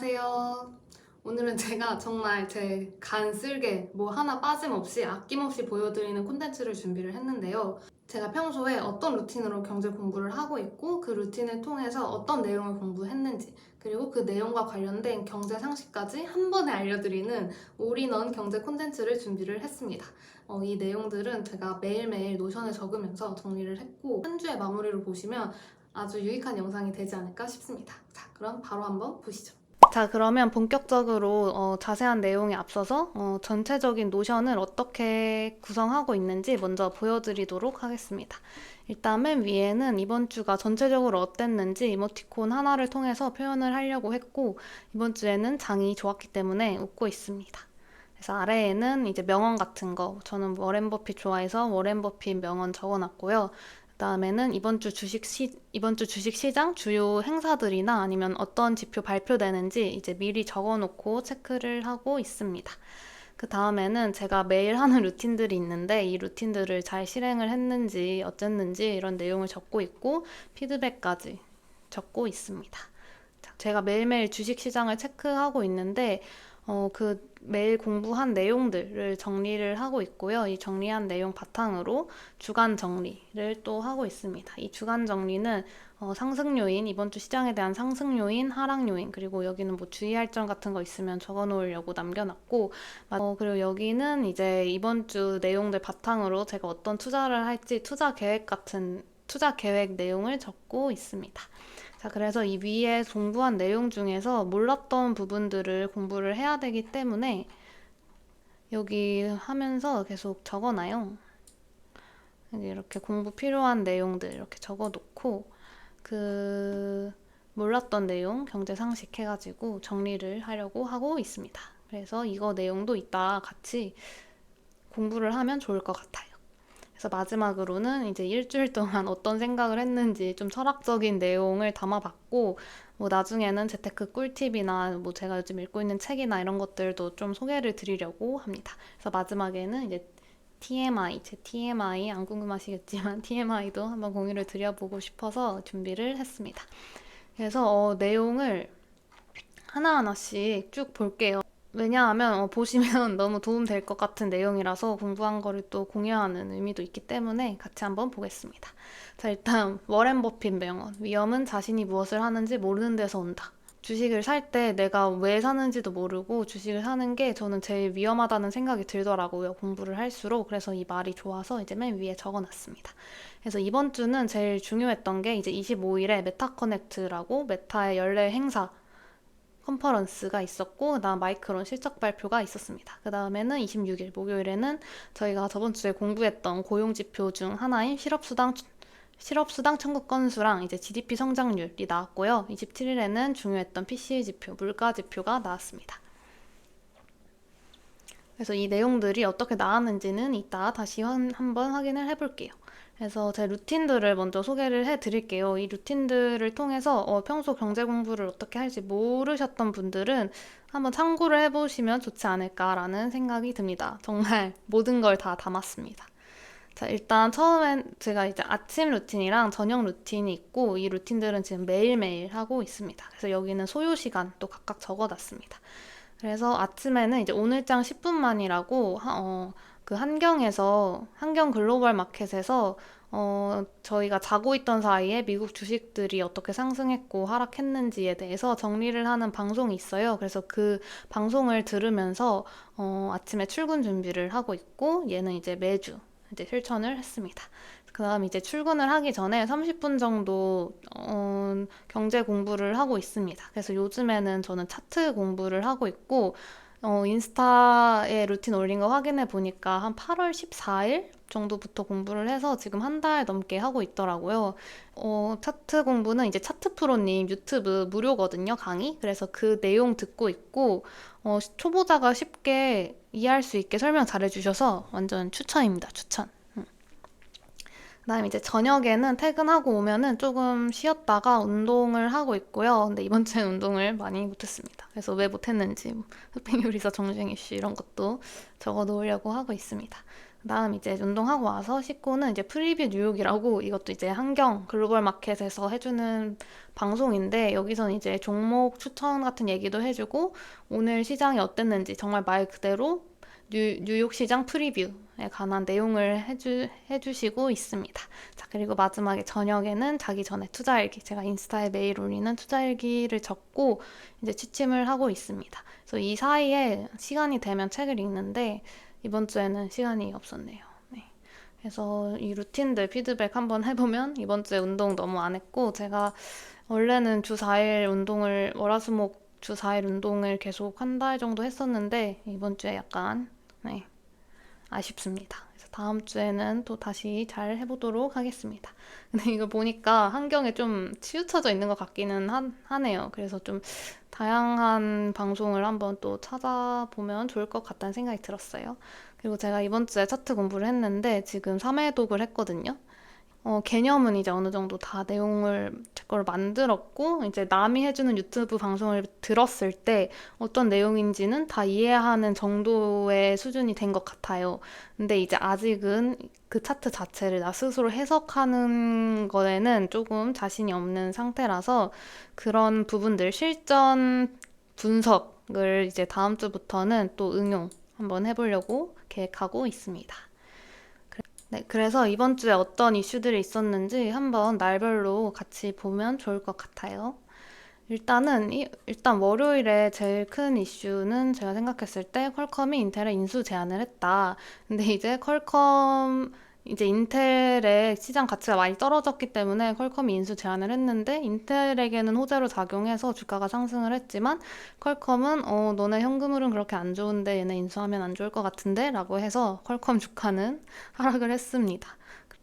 안녕하세요. 오늘은 제가 정말 제 간 쓸게 뭐 하나 빠짐없이 아낌없이 보여드리는 콘텐츠를 준비를 했는데요. 제가 평소에 어떤 루틴으로 경제 공부를 하고 있고 그 루틴을 통해서 어떤 내용을 공부했는지 그리고 그 내용과 관련된 경제 상식까지 한 번에 알려드리는 올인원 경제 콘텐츠를 준비를 했습니다. 어, 이 내용들은 제가 매일매일 노션에 적으면서 정리를 했고 한 주의 마무리로 보시면 아주 유익한 영상이 되지 않을까 싶습니다. 자, 그럼 바로 한번 보시죠. 자, 그러면 본격적으로 어, 자세한 내용에 앞서서 어, 전체적인 노션을 어떻게 구성하고 있는지 먼저 보여드리도록 하겠습니다. 일단 맨 위에는 이번 주가 전체적으로 어땠는지 이모티콘 하나를 통해서 표현을 하려고 했고 이번 주에는 장이 좋았기 때문에 웃고 있습니다. 그래서 아래에는 이제 명언 같은 거 저는 워렌 버핏 좋아해서 워렌 버핏 명언 적어놨고요. 그다음에는 이번 주 주식 시 이번 주 주식 시장 주요 행사들이나 아니면 어떤 지표 발표되는지 이제 미리 적어 놓고 체크를 하고 있습니다. 그 다음에는 제가 매일 하는 루틴들이 있는데 이 루틴들을 잘 실행을 했는지 어쨌는지 이런 내용을 적고 있고 피드백까지 적고 있습니다. 자, 제가 매일매일 주식 시장을 체크하고 있는데 어, 그 매일 공부한 내용들을 정리를 하고 있고요. 이 정리한 내용 바탕으로 주간 정리를 또 하고 있습니다. 이 주간 정리는 어, 상승 요인, 이번 주 시장에 대한 상승 요인, 하락 요인, 그리고 여기는 뭐 주의할 점 같은 거 있으면 적어 놓으려고 남겨놨고, 어, 그리고 여기는 이제 이번 주 내용들 바탕으로 제가 어떤 투자를 할지 투자 계획 같은 투자 계획 내용을 적고 있습니다. 자, 그래서 이 위에 공부한 내용 중에서 몰랐던 부분들을 공부를 해야 되기 때문에 여기 하면서 계속 적어놔요. 이렇게 공부 필요한 내용들 이렇게 적어 놓고 그 몰랐던 내용 경제 상식 해가지고 정리를 하려고 하고 있습니다. 그래서 이거 내용도 이따 같이 공부를 하면 좋을 것 같아요. 그래서 마지막으로는 이제 일주일 동안 어떤 생각을 했는지 좀 철학적인 내용을 담아봤고, 뭐 나중에는 재테크 꿀팁이나 뭐 제가 요즘 읽고 있는 책이나 이런 것들도 좀 소개를 드리려고 합니다. 그래서 마지막에는 이제 TMI, 제 TMI 안 궁금하시겠지만 TMI도 한번 공유를 드려보고 싶어서 준비를 했습니다. 그래서 어, 내용을 하나하나씩 쭉 볼게요. 왜냐하면 어, 보시면 너무 도움될 것 같은 내용이라서 공부한 거를 또 공유하는 의미도 있기 때문에 같이 한번 보겠습니다. 자, 일단 워렌 버핏 명언. 위험은 자신이 무엇을 하는지 모르는 데서 온다. 주식을 살 때 내가 왜 사는지도 모르고 주식을 사는 게 저는 제일 위험하다는 생각이 들더라고요. 공부를 할수록. 그래서 이 말이 좋아서 이제 맨 위에 적어 놨습니다. 그래서 이번 주는 제일 중요했던 게 이제 25일에 메타 커넥트라고 메타의 연례 행사 컨퍼런스가 있었고 그다음 마이크론 실적 발표가 있었습니다. 그 다음에는 26일 목요일에는 저희가 저번 주에 공부했던 고용 지표 중 하나인 실업수당 실업수당 청구 건수랑 이제 GDP 성장률이 나왔고요. 27일에는 중요했던 PCE 지표, 물가 지표가 나왔습니다. 그래서 이 내용들이 어떻게 나왔는지는 이따 다시 한, 한번 확인을 해볼게요. 그래서 제 루틴들을 먼저 소개를 해드릴게요. 이 루틴들을 통해서 어, 평소 경제 공부를 어떻게 할지 모르셨던 분들은 한번 참고를 해보시면 좋지 않을까라는 생각이 듭니다. 정말 모든 걸 다 담았습니다. 자, 일단 처음엔 제가 이제 아침 루틴이랑 저녁 루틴이 있고 이 루틴들은 지금 매일매일 하고 있습니다. 그래서 여기는 소요 시간 또 각각 적어 놨습니다. 그래서 아침에는 이제 오늘장 10분만이라고 어, 그 한경에서 한경 글로벌 마켓에서 어, 저희가 자고 있던 사이에 미국 주식들이 어떻게 상승했고 하락했는지에 대해서 정리를 하는 방송이 있어요. 그래서 그 방송을 들으면서 어, 아침에 출근 준비를 하고 있고 얘는 이제 매주 이제 실천을 했습니다. 그 다음 이제 출근을 하기 전에 30분 정도 어, 경제 공부를 하고 있습니다. 그래서 요즘에는 저는 차트 공부를 하고 있고 어, 인스타에 루틴 올린 거 확인해 보니까 한 8월 14일 정도부터 공부를 해서 지금 한 달 넘게 하고 있더라고요. 어, 차트 공부는 이제 차트 프로님 유튜브 무료거든요, 강의. 그래서 그 내용 듣고 있고, 어, 초보자가 쉽게 이해할 수 있게 설명 잘해 주셔서 완전 추천입니다, 추천. 그다음에 이제 저녁에는 퇴근하고 오면은 조금 쉬었다가 운동을 하고 있고요. 근데 이번 주에 운동을 많이 못했습니다. 그래서 왜 못했는지 뭐 흑백 요리사 정주행 이슈 이런 것도 적어 놓으려고 하고 있습니다. 그다음 이제 운동하고 와서 씻고는 이제 프리뷰 뉴욕이라고 이것도 이제 한경 글로벌 마켓에서 해주는 방송인데 여기서는 이제 종목 추천 같은 얘기도 해주고 오늘 시장이 어땠는지 정말 말 그대로 뉴, 뉴욕 시장 프리뷰에 관한 내용을 해주, 해주시고 있습니다. 자, 그리고 마지막에 저녁에는 자기 전에 투자일기, 제가 인스타에 매일 올리는 투자일기를 적고 이제 취침을 하고 있습니다. 그래서 이 사이에 시간이 되면 책을 읽는데 이번 주에는 시간이 없었네요. 네. 그래서 이 루틴들 피드백 한번 해보면 이번 주에 운동 너무 안 했고 제가 원래는 주 4일 운동을 월화수목 주 4일 운동을 계속 한 달 정도 했었는데 이번 주에 약간 네, 아쉽습니다. 그래서 다음 주에는 또 다시 잘 해보도록 하겠습니다. 근데 이거 보니까 환경에 좀 치우쳐져 있는 것 같기는 하, 하네요. 그래서 좀 다양한 방송을 한번 또 찾아보면 좋을 것 같다는 생각이 들었어요. 그리고 제가 이번 주에 차트 공부를 했는데 지금 3회 독을 했거든요. 어, 개념은 이제 어느 정도 다 내용을 제 걸 만들었고, 이제 남이 해주는 유튜브 방송을 들었을 때 어떤 내용인지는 다 이해하는 정도의 수준이 된 것 같아요. 근데 이제 아직은 그 차트 자체를 나 스스로 해석하는 거에는 조금 자신이 없는 상태라서 그런 부분들, 실전 분석을 이제 다음 주부터는 또 응용 한번 해보려고 계획하고 있습니다. 네, 그래서 이번 주에 어떤 이슈들이 있었는지 한번 날별로 같이 보면 좋을 것 같아요. 일단은, 이, 일단 월요일에 제일 큰 이슈는 제가 생각했을 때 퀄컴이 인텔에 인수 제안을 했다. 근데 이제 퀄컴 이제 인텔의 시장 가치가 많이 떨어졌기 때문에 퀄컴이 인수 제안을 했는데 인텔에게는 호재로 작용해서 주가가 상승을 했지만 퀄컴은 어 너네 현금흐름 그렇게 안 좋은데 얘네 인수하면 안 좋을 것 같은데 라고 해서 퀄컴 주가는 하락을 했습니다.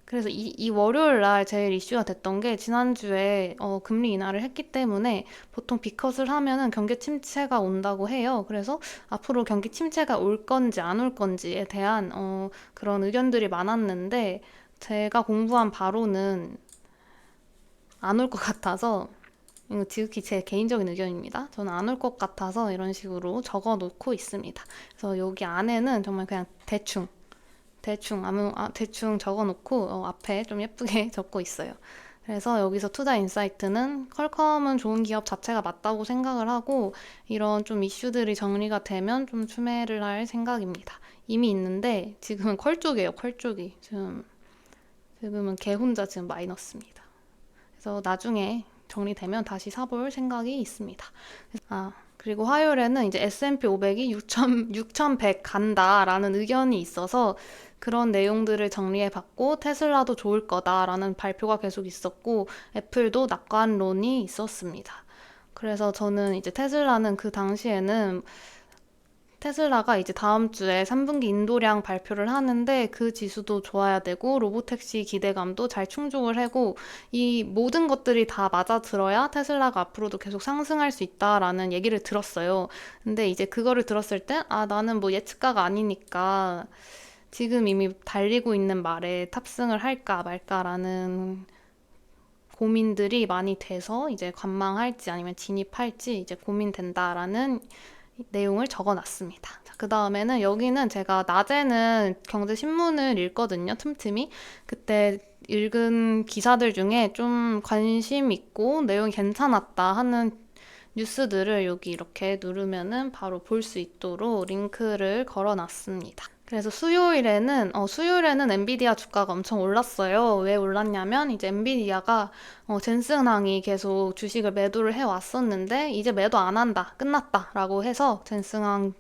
그래서 이, 이 월요일 날 제일 이슈가 됐던 게 지난주에 어, 금리 인하를 했기 때문에 보통 비컷을 하면은 경기 침체가 온다고 해요. 그래서 앞으로 경기 침체가 올 건지 안 올 건지에 대한 어, 그런 의견들이 많았는데 제가 공부한 바로는 안 올 것 같아서 이거 지극히 제 개인적인 의견입니다. 저는 안 올 것 같아서 이런 식으로 적어 놓고 있습니다. 그래서 여기 안에는 정말 그냥 대충 대충 아무 아, 대충 적어놓고 어, 앞에 좀 예쁘게 적고 있어요. 그래서 여기서 투자 인사이트는 퀄컴은 좋은 기업 자체가 맞다고 생각을 하고 이런 좀 이슈들이 정리가 되면 좀 추매를 할 생각입니다. 이미 있는데 지금은 퀄 쪽이에요. 퀄 쪽이 지금 지금은 걔 혼자 지금 마이너스입니다. 그래서 나중에 정리되면 다시 사볼 생각이 있습니다. 아 그리고 화요일에는 이제 S&P 500이 6,000, 6,100 간다라는 의견이 있어서 그런 내용들을 정리해 봤고 테슬라도 좋을 거다라는 발표가 계속 있었고 애플도 낙관론이 있었습니다. 그래서 저는 이제 테슬라는 그 당시에는 테슬라가 이제 다음 주에 3분기 인도량 발표를 하는데 그 지수도 좋아야 되고 로보택시 기대감도 잘 충족을 하고 이 모든 것들이 다 맞아 들어야 테슬라가 앞으로도 계속 상승할 수 있다라는 얘기를 들었어요. 근데 이제 그거를 들었을 때 아 나는 뭐 예측가가 아니니까 지금 이미 달리고 있는 말에 탑승을 할까 말까라는 고민들이 많이 돼서 이제 관망할지 아니면 진입할지 이제 고민된다라는 내용을 적어놨습니다. 그 다음에는 여기는 제가 낮에는 경제 신문을 읽거든요, 틈틈이. 그때 읽은 기사들 중에 좀 관심 있고 내용이 괜찮았다 하는 뉴스들을 여기 이렇게 누르면은 바로 볼 수 있도록 링크를 걸어놨습니다. 그래서 수요일에는 어, 수요일에는 엔비디아 주가가 엄청 올랐어요. 왜 올랐냐면 이제 엔비디아가 어, 젠슨항이 계속 주식을 매도를 해 왔었는데 이제 매도 안 한다, 끝났다라고 해서 젠슨항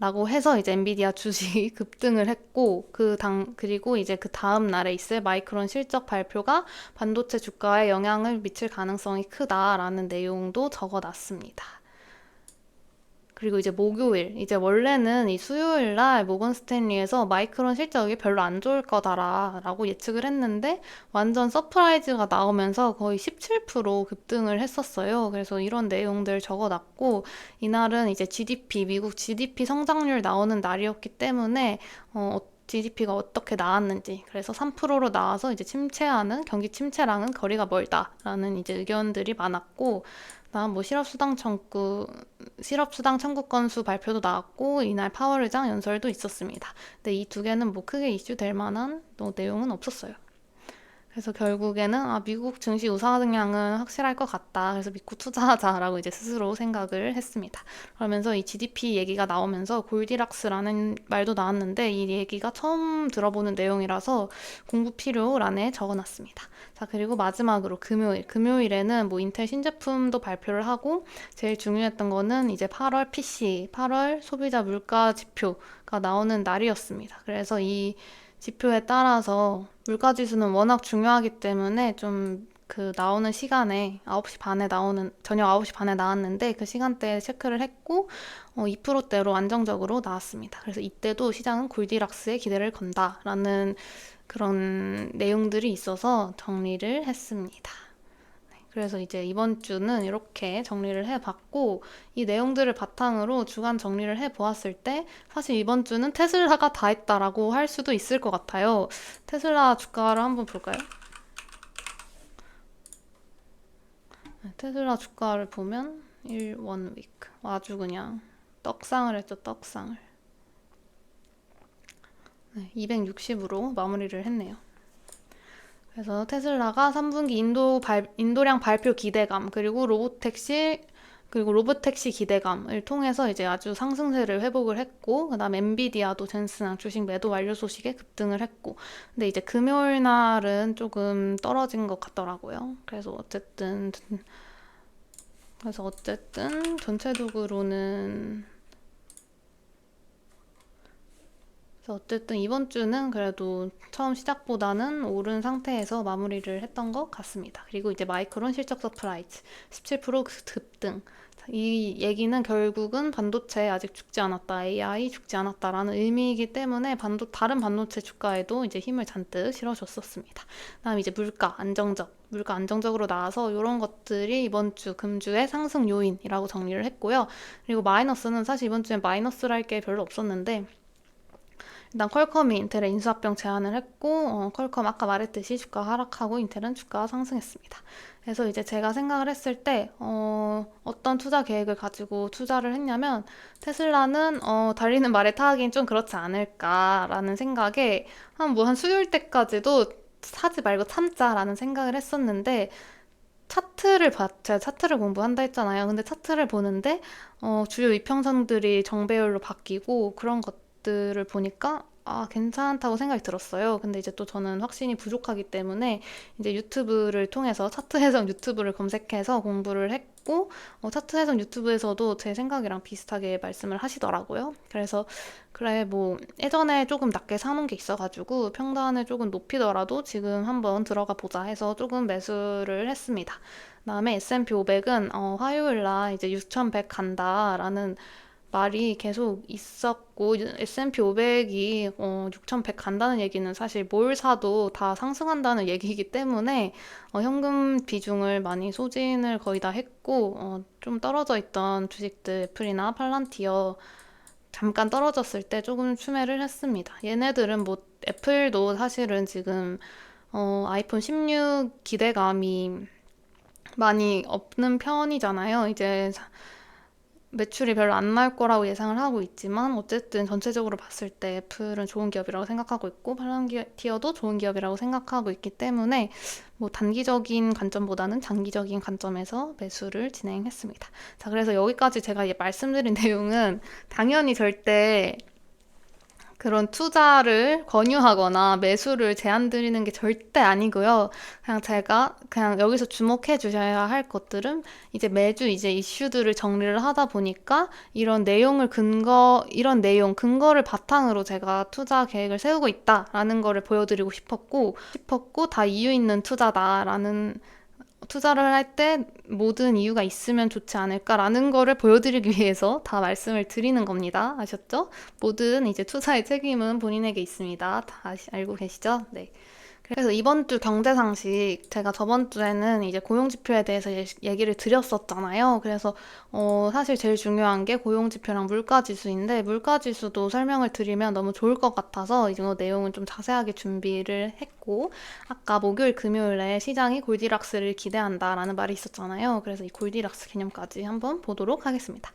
라고 해서 이제 엔비디아 주식이 급등을 했고 그 당 그리고 이제 그 다음 날에 있을 마이크론 실적 발표가 반도체 주가에 영향을 미칠 가능성이 크다라는 내용도 적어놨습니다. 그리고 이제 목요일, 이제 원래는 이 수요일 날 모건 스탠리에서 마이크론 실적이 별로 안 좋을 거다라고 예측을 했는데 완전 서프라이즈가 나오면서 거의 17% 급등을 했었어요. 그래서 이런 내용들 적어놨고 이날은 이제 GDP, 미국 GDP 성장률 나오는 날이었기 때문에 어, GDP가 어떻게 나왔는지 그래서 3%로 나와서 이제 침체하는 경기 침체랑은 거리가 멀다라는 이제 의견들이 많았고 다음 뭐 실업수당 청구 실업수당 청구 건수 발표도 나왔고 이날 파월 의장 연설도 있었습니다. 근데 이 두 개는 뭐 크게 이슈 될 만한 또 내용은 없었어요. 그래서 결국에는 아, 미국 증시 우상향은 확실할 것 같다. 그래서 믿고 투자하자라고 이제 스스로 생각을 했습니다. 그러면서 이 GDP 얘기가 나오면서 골디락스라는 말도 나왔는데 이 얘기가 처음 들어보는 내용이라서 공부 필요란에 적어놨습니다. 자, 그리고 마지막으로 금요일. 금요일에는 뭐 인텔 신제품도 발표를 하고 제일 중요했던 거는 이제 8월 PC, 8월 소비자 물가 지표가 나오는 날이었습니다. 그래서 이 지표에 따라서 물가 지수는 워낙 중요하기 때문에 좀 그 나오는 시간에 9시 반에 나오는 저녁 9시 반에 나왔는데 그 시간대에 체크를 했고 어, 2%대로 안정적으로 나왔습니다. 그래서 이때도 시장은 골디락스에 기대를 건다라는 그런 내용들이 있어서 정리를 했습니다. 네, 그래서 이제 이번 주는 이렇게 정리를 해봤고 이 내용들을 바탕으로 주간 정리를 해보았을 때 사실 이번 주는 테슬라가 다 했다라고 할 수도 있을 것 같아요. 테슬라 주가를 한번 볼까요? 네, 테슬라 주가를 보면 1, 1 위크 아주 그냥 떡상을 했죠, 떡상을. 네, 260으로 마무리를 했네요. 그래서 테슬라가 3분기 인도 발, 인도량 발표 기대감, 그리고 로보택시, 그리고 로보택시 기대감을 통해서 이제 아주 상승세를 회복을 했고, 그 다음 엔비디아도 젠슨항 주식 매도 완료 소식에 급등을 했고, 근데 이제 금요일 날은 조금 떨어진 것 같더라고요. 그래서 어쨌든, 그래서 어쨌든 전체적으로는 그래서 어쨌든 이번 주는 그래도 처음 시작보다는 오른 상태에서 마무리를 했던 것 같습니다. 그리고 이제 마이크론 실적 서프라이즈 17% 급등. 이 얘기는 결국은 반도체 아직 죽지 않았다, AI 죽지 않았다라는 의미이기 때문에 반도 다른 반도체 주가에도 이제 힘을 잔뜩 실어줬었습니다. 그다음 이제 물가 안정적, 물가 안정적으로 나와서 이런 것들이 이번 주 금주의 상승 요인이라고 정리를 했고요. 그리고 마이너스는 사실 이번 주에 마이너스랄 게 별로 없었는데 일단 퀄컴이 인텔의 인수합병 제안을 했고 어, 퀄컴 아까 말했듯이 주가 하락하고 인텔은 주가 상승했습니다. 그래서 이제 제가 생각을 했을 때 어, 어떤 투자 계획을 가지고 투자를 했냐면 테슬라는 어, 달리는 말에 타긴 좀 그렇지 않을까라는 생각에 한뭐 한 수요일 때까지도 사지 말고 참자라는 생각을 했었는데 차트를 봤, 제가 차트를 공부한다 했잖아요. 근데 차트를 보는데 어, 주요 이평선들이 정배열로 바뀌고 그런 것들을 보니까 아, 괜찮다고 생각이 들었어요. 근데 이제 또 저는 확신이 부족하기 때문에 이제 유튜브를 통해서 차트 해석 유튜브를 검색해서 공부를 했고, 어, 차트 해석 유튜브에서도 제 생각이랑 비슷하게 말씀을 하시더라고요. 그래서, 그래, 뭐, 예전에 조금 낮게 사놓은 게 있어가지고 평단을 조금 높이더라도 지금 한번 들어가 보자 해서 조금 매수를 했습니다. 그 다음에 S&P 500은 어, 화요일 날 이제 6,100 간다라는 말이 계속 있었고 S&P 500이 어, 6,100 간다는 얘기는 사실 뭘 사도 다 상승한다는 얘기이기 때문에 어, 현금 비중을 많이 소진을 거의 다 했고 어, 좀 떨어져 있던 주식들 애플이나 팔란티어 잠깐 떨어졌을 때 조금 추매를 했습니다. 얘네들은 뭐 애플도 사실은 지금 어, 아이폰 16 기대감이 많이 없는 편이잖아요. 이제 매출이 별로 안 나올 거라고 예상을 하고 있지만 어쨌든 전체적으로 봤을 때 애플은 좋은 기업이라고 생각하고 있고 팔란티어도 좋은 기업이라고 생각하고 있기 때문에 뭐 단기적인 관점보다는 장기적인 관점에서 매수를 진행했습니다. 자, 그래서 여기까지 제가 말씀드린 내용은 당연히 절대 그런 투자를 권유하거나 매수를 제안 드리는 게 절대 아니고요. 그냥 제가 그냥 여기서 주목해 주셔야 할 것들은 이제 매주 이제 이슈들을 정리를 하다 보니까 이런 내용을 근거, 이런 내용, 근거를 바탕으로 제가 투자 계획을 세우고 있다라는 거를 보여드리고 싶었고, 싶었고, 다 이유 있는 투자다라는 투자를 할 때 모든 이유가 있으면 좋지 않을까라는 거를 보여드리기 위해서 다 말씀을 드리는 겁니다. 아셨죠? 모든 이제 투자의 책임은 본인에게 있습니다. 다 알고 계시죠? 네. 그래서 이번 주 경제 상식 제가 저번 주에는 이제 고용 지표에 대해서 예- 얘기를 드렸었잖아요. 그래서 어, 사실 제일 중요한 게 고용 지표랑 물가 지수인데 물가 지수도 설명을 드리면 너무 좋을 것 같아서 이거 내용은 좀 자세하게 준비를 했고 아까 목요일 금요일에 시장이 골디락스를 기대한다라는 말이 있었잖아요. 그래서 이 골디락스 개념까지 한번 보도록 하겠습니다.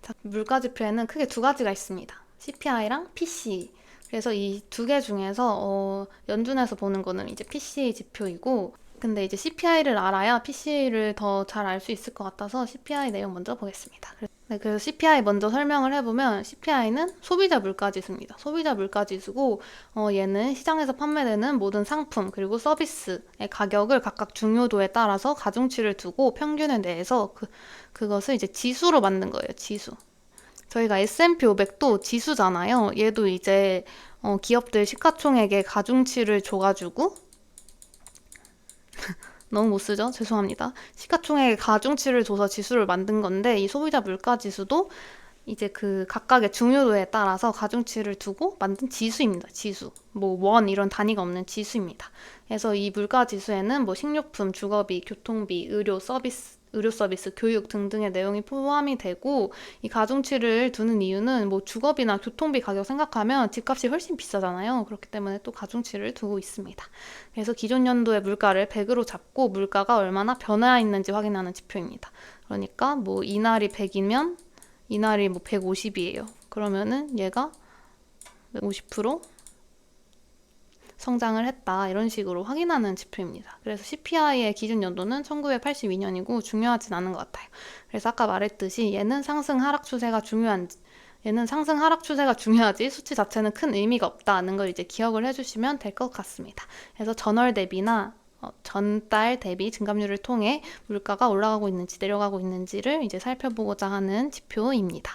자, 물가 지표에는 크게 두 가지가 있습니다. CPI랑 PCE. 그래서 이 두 개 중에서 어, 연준에서 보는 거는 이제 PCE 지표이고 근데 이제 CPI를 알아야 PC를 더 잘 알 수 있을 것 같아서 CPI 내용 먼저 보겠습니다. 네, 그래서 CPI 먼저 설명을 해보면 CPI는 소비자 물가 지수입니다. 소비자 물가 지수고 어, 얘는 시장에서 판매되는 모든 상품 그리고 서비스의 가격을 각각 중요도에 따라서 가중치를 두고 평균을 내서 그, 그것을 이제 지수로 만든 거예요. 지수. 저희가 S&P 500도 지수잖아요. 얘도 이제 어, 기업들 시가총액의 가중치를 줘가지고 너무 못 쓰죠? 죄송합니다. 시가총액의 가중치를 줘서 지수를 만든 건데 이 소비자 물가 지수도 이제 그 각각의 중요도에 따라서 가중치를 두고 만든 지수입니다. 지수. 뭐 원 이런 단위가 없는 지수입니다. 그래서 이 물가 지수에는 뭐 식료품, 주거비, 교통비, 의료 서비스 의료 서비스, 교육 등등의 내용이 포함이 되고 이 가중치를 두는 이유는 뭐 주거비나 교통비 가격 생각하면 집값이 훨씬 비싸잖아요. 그렇기 때문에 또 가중치를 두고 있습니다. 그래서 기존 연도의 물가를 100으로 잡고 물가가 얼마나 변화 있는지 확인하는 지표입니다. 그러니까 뭐 이날이 100이면 이날이 뭐 150이에요. 그러면은 얘가 50% 성장을 했다 이런 식으로 확인하는 지표입니다. 그래서 CPI의 기준 연도는 1982년이고 중요하진 않은 것 같아요. 그래서 아까 말했듯이 얘는 상승 하락 추세가 중요한지 얘는 상승 하락 추세가 중요하지 수치 자체는 큰 의미가 없다는 걸 이제 기억을 해주시면 될 것 같습니다. 그래서 전월 대비나 어, 전달 대비 증감률을 통해 물가가 올라가고 있는지 내려가고 있는지를 이제 살펴보고자 하는 지표입니다.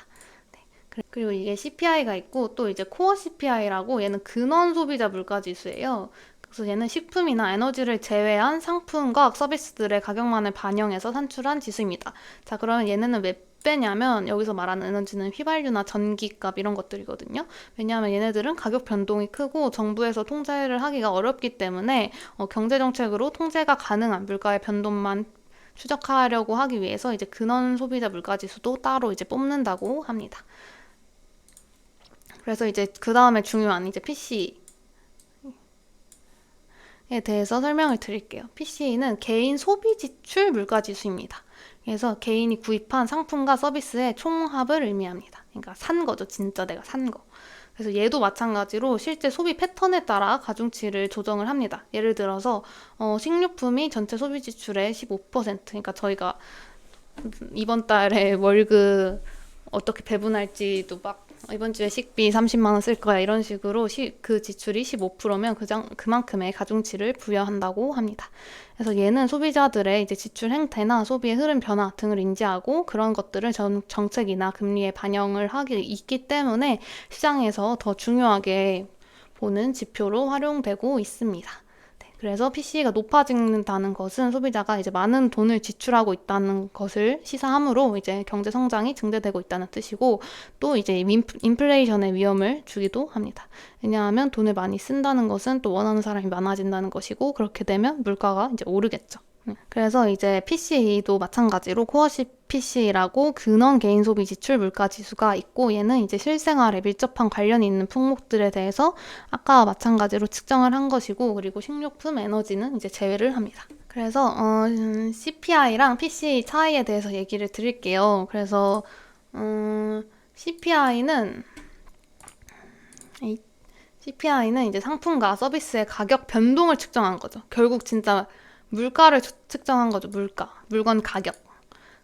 네. 그리- 그리고 이게 CPI가 있고 또 이제 코어 CPI라고 얘는 근원 소비자 물가 지수예요. 그래서 얘는 식품이나 에너지를 제외한 상품과 서비스들의 가격만을 반영해서 산출한 지수입니다. 자, 그러면 얘네는 왜 빼냐면 여기서 말하는 에너지는 휘발유나 전기값 이런 것들이거든요. 왜냐하면 얘네들은 가격 변동이 크고 정부에서 통제를 하기가 어렵기 때문에 어, 경제 정책으로 통제가 가능한 물가의 변동만 추적하려고 하기 위해서 이제 근원 소비자 물가 지수도 따로 이제 뽑는다고 합니다. 그래서 이제 그 다음에 중요한 이제 PC에 대해서 설명을 드릴게요. PC는 개인 소비 지출 물가 지수입니다. 그래서 개인이 구입한 상품과 서비스의 총합을 의미합니다. 그러니까 산 거죠. 진짜 내가 산 거. 그래서 얘도 마찬가지로 실제 소비 패턴에 따라 가중치를 조정을 합니다. 예를 들어서 어, 식료품이 전체 소비 지출의 15%, 그러니까 저희가 이번 달에 월급 어떻게 배분할지도 막 이번 주에 식비 30만 원 쓸 거야 이런 식으로 시, 그 지출이 15%면 그장, 그만큼의 가중치를 부여한다고 합니다. 그래서 얘는 소비자들의 이제 지출 행태나 소비의 흐름 변화 등을 인지하고 그런 것들을 정, 정책이나 금리에 반영을 하기 있기 때문에 시장에서 더 중요하게 보는 지표로 활용되고 있습니다. 네, 그래서 PC가 높아진다는 것은 소비자가 이제 많은 돈을 지출하고 있다는 것을 시사하므로 이제 경제 성장이 증대되고 있다는 뜻이고 또 이제 인플- 인플레이션의 위험을 주기도 합니다. 왜냐하면 돈을 많이 쓴다는 것은 또 원하는 사람이 많아진다는 것이고 그렇게 되면 물가가 이제 오르겠죠. 네, 그래서 이제 PC도 마찬가지로 코어 PC라고 근원 개인 소비 지출 물가 지수가 있고 얘는 이제 실생활에 밀접한 관련이 있는 품목들에 대해서 아까와 마찬가지로 측정을 한 것이고 그리고 식료품, 에너지는 이제 제외를 합니다. 그래서 어, 음, CPI랑 PCE 차이에 대해서 얘기를 드릴게요. 그래서 음, CPI는 CPI는 이제 상품과 서비스의 가격 변동을 측정한 거죠. 결국 진짜 물가를 측- 측정한 거죠. 물가, 물건 가격.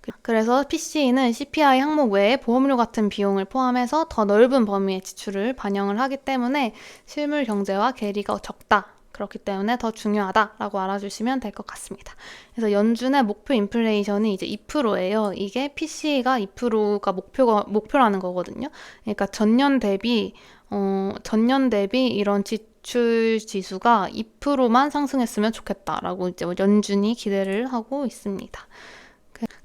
그- 그래서 PC는 CPI 항목 외에 보험료 같은 비용을 포함해서 더 넓은 범위의 지출을 반영을 하기 때문에 실물 경제와 괴리가 적다. 그렇기 때문에 더 중요하다라고 알아주시면 될 것 같습니다. 그래서 연준의 목표 인플레이션이 이제 2%예요. 이게 PC가 2%가 목표가 목표라는 거거든요. 그러니까 전년 대비 어, 전년 대비 이런 지 출 지수가 2%만 상승했으면 좋겠다라고 이제 연준이 기대를 하고 있습니다.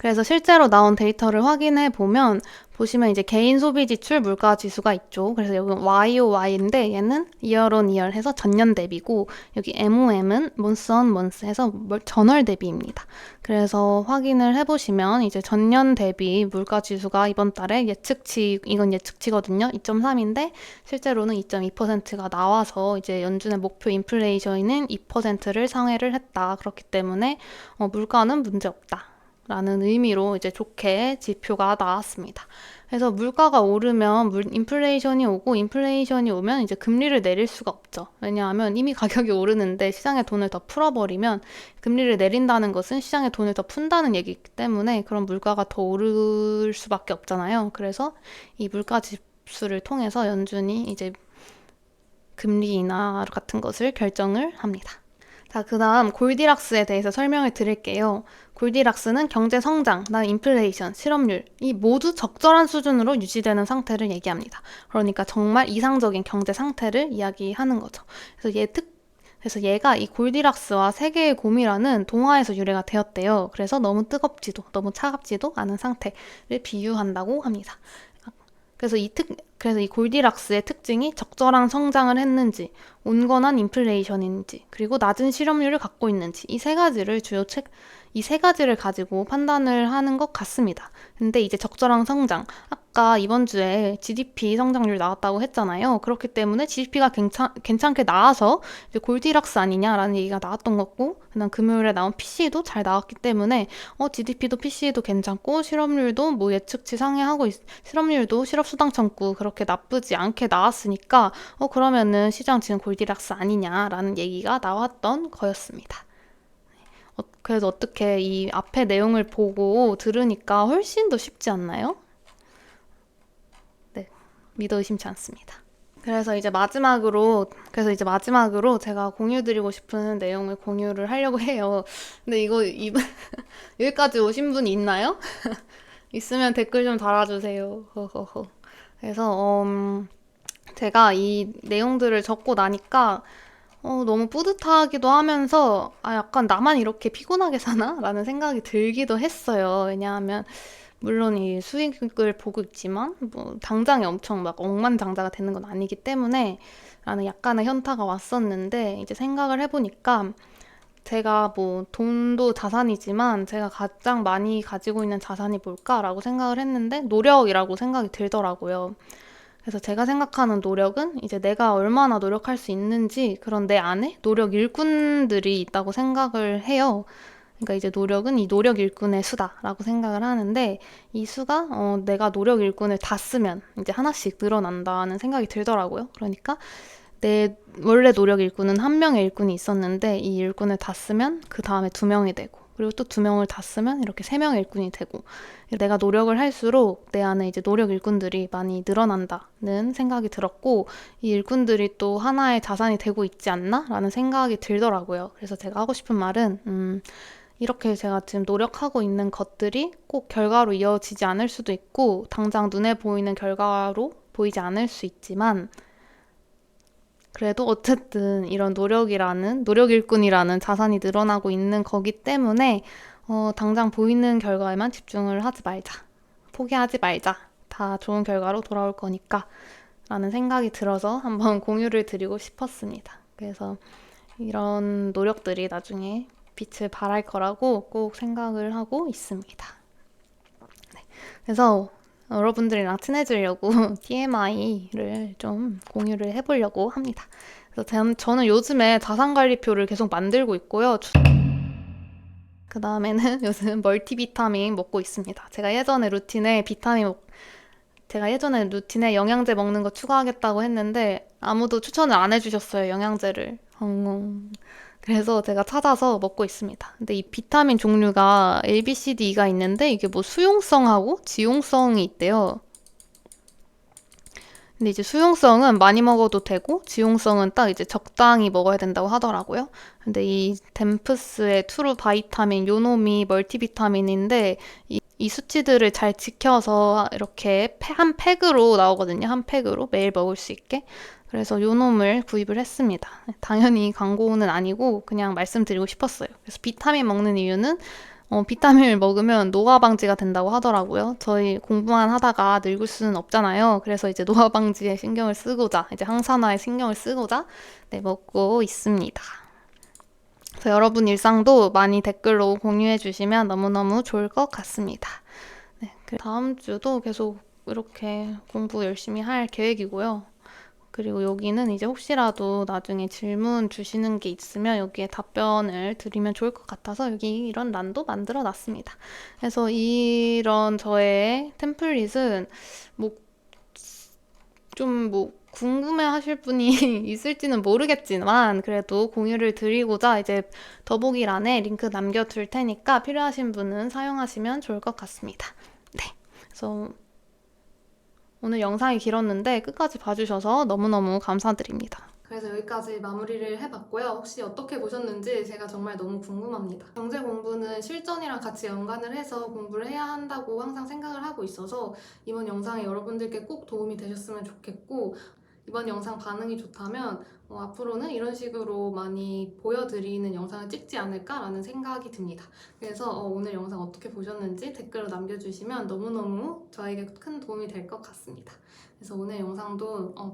그래서 실제로 나온 데이터를 확인해 보면 보시면 이제 개인 소비 지출 물가 지수가 있죠. 그래서 여기 YOY인데 얘는 on year 해서 전년 대비고 여기 MOM은 month on month 해서 뭘- 전월 대비입니다. 그래서 확인을 해 보시면 이제 전년 대비 물가 지수가 이번 달에 예측치 이건 예측치거든요. 2.3인데 실제로는 2.2%가 나와서 이제 연준의 목표 인플레이션인 2%를 상회를 했다. 그렇기 때문에 어, 물가는 문제 없다. 라는 의미로 이제 좋게 지표가 나왔습니다. 그래서 물가가 오르면 물, 인플레이션이 오고 인플레이션이 오면 이제 금리를 내릴 수가 없죠. 왜냐하면 이미 가격이 오르는데 시장에 돈을 더 풀어버리면 금리를 내린다는 것은 시장에 돈을 더 푼다는 얘기이기 때문에 그런 물가가 더 오를 수밖에 없잖아요. 그래서 이 물가 지수를 통해서 연준이 이제 금리 인하 같은 것을 결정을 합니다. 자, 그 다음 골디락스에 대해서 설명을 드릴게요. 골디락스는 경제 성장, 난 인플레이션, 실업률 이 모두 적절한 수준으로 유지되는 상태를 얘기합니다. 그러니까 정말 이상적인 경제 상태를 이야기하는 거죠. 그래서 얘 특, 그래서 얘가 이 골디락스와 세계의 곰이라는 동화에서 유래가 되었대요. 그래서 너무 뜨겁지도 너무 차갑지도 않은 상태를 비유한다고 합니다. 그래서 이 특, 그래서 이 골디락스의 특징이 적절한 성장을 했는지, 온건한 인플레이션인지, 그리고 낮은 실업률을 갖고 있는지 이 세 가지를 주요 책, 이 세 가지를 가지고 판단을 하는 것 같습니다. 근데 이제 적절한 성장, 아까 이번 주에 GDP 성장률 나왔다고 했잖아요. 그렇기 때문에 GDP가 괜찮, 괜찮게 나와서 이제 골디락스 아니냐라는 얘기가 나왔던 거고, 그다음 금요일에 나온 PC도 잘 나왔기 때문에 어 GDP도 PC도 괜찮고 실업률도 뭐 예측치 상회하고 있, 실업률도 실업수당 청구 그렇게 나쁘지 않게 나왔으니까 어 그러면은 시장 지금 골디락스 아니냐라는 얘기가 나왔던 거였습니다. 어, 그래서 어떻게 이 앞에 내용을 보고 들으니까 훨씬 더 쉽지 않나요? 네, 믿어 의심치 않습니다. 그래서 이제 마지막으로 그래서 이제 마지막으로 제가 공유드리고 싶은 내용을 공유를 하려고 해요. 근데 이거 이 여기까지 오신 분 있나요? 있으면 댓글 좀 달아주세요. 그래서 음, 제가 이 내용들을 적고 나니까 어, 너무 뿌듯하기도 하면서 아 약간 나만 이렇게 피곤하게 사나? 라는 생각이 들기도 했어요. 왜냐하면 물론 이 수익을 보고 있지만 뭐 당장에 엄청 막 억만장자가 되는 건 아니기 때문에 라는 약간의 현타가 왔었는데 이제 생각을 해보니까 제가 뭐 돈도 자산이지만 제가 가장 많이 가지고 있는 자산이 뭘까라고 생각을 했는데 노력이라고 생각이 들더라고요. 그래서 제가 생각하는 노력은 이제 내가 얼마나 노력할 수 있는지 그런 내 안에 노력 일꾼들이 있다고 생각을 해요. 그러니까 이제 노력은 이 노력 일꾼의 수다라고 생각을 하는데 이 수가 어, 내가 노력 일꾼을 다 쓰면 이제 하나씩 늘어난다는 생각이 들더라고요. 그러니까 내 원래 노력 일꾼은 한 명의 일꾼이 있었는데 이 일꾼을 다 쓰면 그 다음에 두 명이 되고 그리고 또 두 명을 다 쓰면 이렇게 세 명의 일꾼이 되고 내가 노력을 할수록 내 안에 이제 노력 일꾼들이 많이 늘어난다는 생각이 들었고 이 일꾼들이 또 하나의 자산이 되고 있지 않나라는 생각이 들더라고요. 그래서 제가 하고 싶은 말은 음, 이렇게 제가 지금 노력하고 있는 것들이 꼭 결과로 이어지지 않을 수도 있고 당장 눈에 보이는 결과로 보이지 않을 수 있지만 그래도 어쨌든 이런 노력이라는 노력 일꾼이라는 자산이 늘어나고 있는 거기 때문에 어, 당장 보이는 결과에만 집중을 하지 말자. 포기하지 말자. 다 좋은 결과로 돌아올 거니까. 라는 생각이 들어서 한번 공유를 드리고 싶었습니다. 그래서 이런 노력들이 나중에 빛을 발할 거라고 꼭 생각을 하고 있습니다. 네. 그래서 여러분들이랑 친해지려고 TMI를 좀 공유를 해보려고 합니다. 그래서 전- 저는 요즘에 자산관리표를 계속 만들고 있고요. 그 다음에는 요즘 멀티비타민 먹고 있습니다. 제가 예전에 루틴에 비타민 먹, 제가 예전에 루틴에 영양제 먹는 거 추가하겠다고 했는데 아무도 추천을 안 해주셨어요, 영양제를. 엉엉. 그래서 제가 찾아서 먹고 있습니다. 근데 이 비타민 종류가 A, B, C, D가 있는데 이게 뭐 수용성하고 지용성이 있대요. 근데 이제 수용성은 많이 먹어도 되고 지용성은 딱 이제 적당히 먹어야 된다고 하더라고요. 근데 이 댐프스의 투루 바이타민, 요노미 멀티비타민인데 이, 이 수치들을 잘 지켜서 이렇게 패- 한 팩으로 나오거든요. 한 팩으로 매일 먹을 수 있게. 그래서 요 놈을 구입을 했습니다. 당연히 광고는 아니고 그냥 말씀드리고 싶었어요. 그래서 비타민 먹는 이유는 어, 비타민을 먹으면 노화 방지가 된다고 하더라고요. 저희 공부만 하다가 늙을 수는 없잖아요. 그래서 이제 노화 방지에 신경을 쓰고자, 이제 항산화에 신경을 쓰고자 네, 먹고 있습니다. 그래서 여러분 일상도 많이 댓글로 공유해 주시면 너무너무 좋을 것 같습니다. 네, 그 다음 주도 계속 이렇게 공부 열심히 할 계획이고요. 그리고 여기는 이제 혹시라도 나중에 질문 주시는 게 있으면 여기에 답변을 드리면 좋을 것 같아서 여기 이런 란도 만들어 놨습니다. 그래서 이런 저의 템플릿은 뭐좀뭐 궁금해 하실 분이 있을지는 모르겠지만 그래도 공유를 드리고자 이제 더보기란에 링크 남겨 둘 테니까 필요하신 분은 사용하시면 좋을 것 같습니다. 네. 그래서 오늘 영상이 길었는데 끝까지 봐주셔서 너무너무 감사드립니다. 그래서 여기까지 마무리를 해봤고요. 혹시 어떻게 보셨는지 제가 정말 너무 궁금합니다. 경제 공부는 실전이랑 같이 연관을 해서 공부를 해야 한다고 항상 생각을 하고 있어서 이번 영상이 여러분들께 꼭 도움이 되셨으면 좋겠고 이번 영상 반응이 좋다면 어, 앞으로는 이런 식으로 많이 보여드리는 영상을 찍지 않을까라는 생각이 듭니다. 그래서 어, 오늘 영상 어떻게 보셨는지 댓글로 남겨주시면 너무너무 저에게 큰 도움이 될 것 같습니다. 그래서 오늘 영상도 어,